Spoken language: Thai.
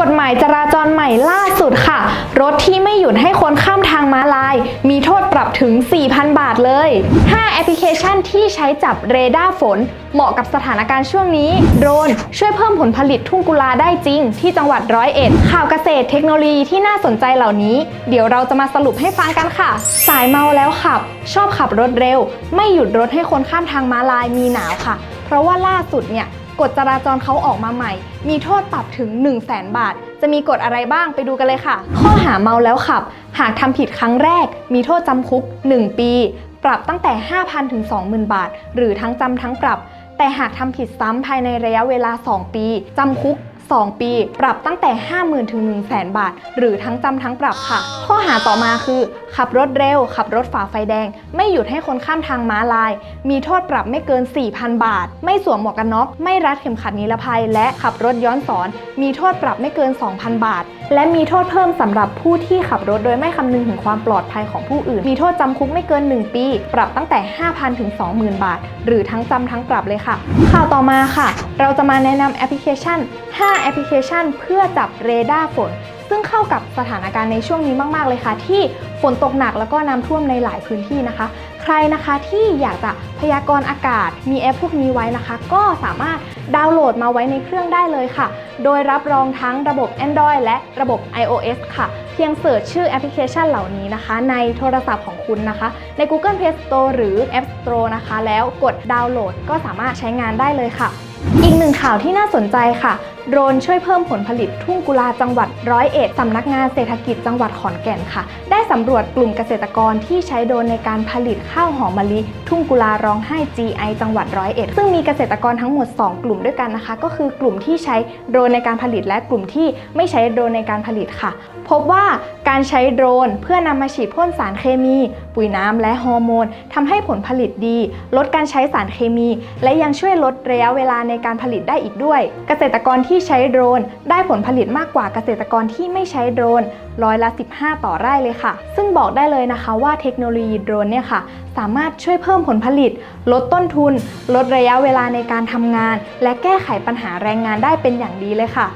กฎหมายจราจรใหม่ล่าสุดค่ะ รถที่ไม่หยุดให้คนข้ามทางม้าลาย มีโทษปรับถึง 4,000 บาทเลย 5 แอปพลิเคชันที่ใช้จับเรดาร์ฝน เหมาะกับสถานการณ์ช่วงนี้ โดรนช่วยเพิ่มผลผลิตทุ่งกุลาได้จริง ที่จังหวัดร้อยเอ็ด ข่าวเกษตรเทคโนโลยีที่น่าสนใจเหล่านี้ เดี๋ยวเราจะมาสรุปให้ฟังกันค่ะ สายเมาแล้วขับ ชอบขับรถเร็ว ไม่หยุดรถให้คนข้ามทางม้าลายมีหนาวค่ะ เพราะว่าล่าสุดเนี่ย กฎจราจรเขาออกมาใหม่ มีโทษปรับถึง 1 0 0 0 0แบาท จะมีกฎอะไรบ้างไปดูกันเลยค่ะ ข้อหาเมาแล้วขับ หากทำผิดครั้งแรก มีโทษจำคุก 1 ปี ปรับตั้งแต่ 5,000 ถึง 20,000 บาท หรือทั้งจำทั้งปรับ แต่หากทำผิดซ้ำภายในระยะเวลา 2 ปีจำคุก 2 ปี ปรับตั้งแต่ 50,000 ถึง 1 0 0 0 0 0 บาท หรือทั้งจำทั้งปรับค่ะ ข้อหาต่อมาคือ ขับรถเร็ว ขับรถฝ่าไฟแดง ไม่หยุดให้คนข้ามทางม้าลาย มีโทษปรับไม่เกิน 4,000 บาท ไม่สวมหมวกกันน็อก ไม่รัดเข็มขัดนิรภัย และขับรถย้อนสอน มีโทษปรับไม่เกิน 2,000 บาท และมีโทษเพิ่มสำหรับผู้ที่ขับรถโดยไม่คำนึงถึงความปลอดภัยของผู้อื่น มีโทษจำคุกไม่เกิน 1 ปี ปรับตั้งแต่ 5,000 ถึง 20,000 บาท หรือทั้งจำทั้งปรับเลยค่ะ ข่าวต่อมาค่ะ เราจะมาแนะนำแอปพลิเคชัน5แอปพลิเคชัน เพื่อจับเรดาร์ฝน ซึ่งเข้ากับสถานการณ์ในช่วงนี้มาก ๆ เลยค่ะ ที่ฝนตกหนักแล้วก็น้ำท่วมในหลายพื้นที่นะคะ ใครนะคะที่อยากจะพยากรณ์อากาศ มีแอปพวกนี้ไว้นะคะ ก็สามารถดาวน์โหลดมาไว้ในเครื่องได้เลยค่ะ โดยรับรองทั้งระบบ Android และระบบ iOS ค่ะ เพียงเสิร์ชชื่อแอปพลิเคชันเหล่านี้นะคะ ในโทรศัพท์ของคุณนะคะ ใน Google Play Store หรือ App Store นะคะ แล้วกดดาวน์โหลดก็สามารถใช้งานได้เลยค่ะ อีกหนึ่งข่าวที่น่าสนใจค่ะ โดรนช่วยเพิ่มผลผลิตทุ่งกุลาจังหวัดร้อยเอ็ดสำนักงานเศรษฐกิจจังหวัดขอนแก่นค่ะ ได้สำรวจกลุ่มเกษตรกรที่ใช้โดรนในการผลิตข้าวหอมมะลิ ทุ่งกุลาร้องไห้ GI จังหวัดร้อยเอ็ดซึ่งมีเกษตรกรทั้งหมด 2 กลุ่มด้วยกันนะคะ ก็คือกลุ่มที่ใช้โดรนในการผลิตและกลุ่มที่ไม่ใช้โดรนในการผลิตค่ะ พบว่าการใช้โดรนเพื่อนำมาฉีดพ่นสารเคมี ปุ๋ยน้ำและฮอร์โมนทำให้ผลผลิตดี ลดการใช้สารเคมี และยังช่วยลดระยะเวลาในการผลิตได้อีกด้วย เกษตรกรที่ใช้โดรน ได้ผลผลิตมากกว่าเกษตรกรที่ไม่ใช้โดรนร้อยละ 15 ต่อไร่เลยค่ะค่ะ ซึ่งบอกได้เลยนะคะว่าเทคโนโลยีโดรนเนี่ยค่ะ สามารถช่วยเพิ่มผลผลิต ลดต้นทุน ลดระยะเวลาในการทำงาน และแก้ไขปัญหาแรงงานได้เป็นอย่างดีเลยค่ะ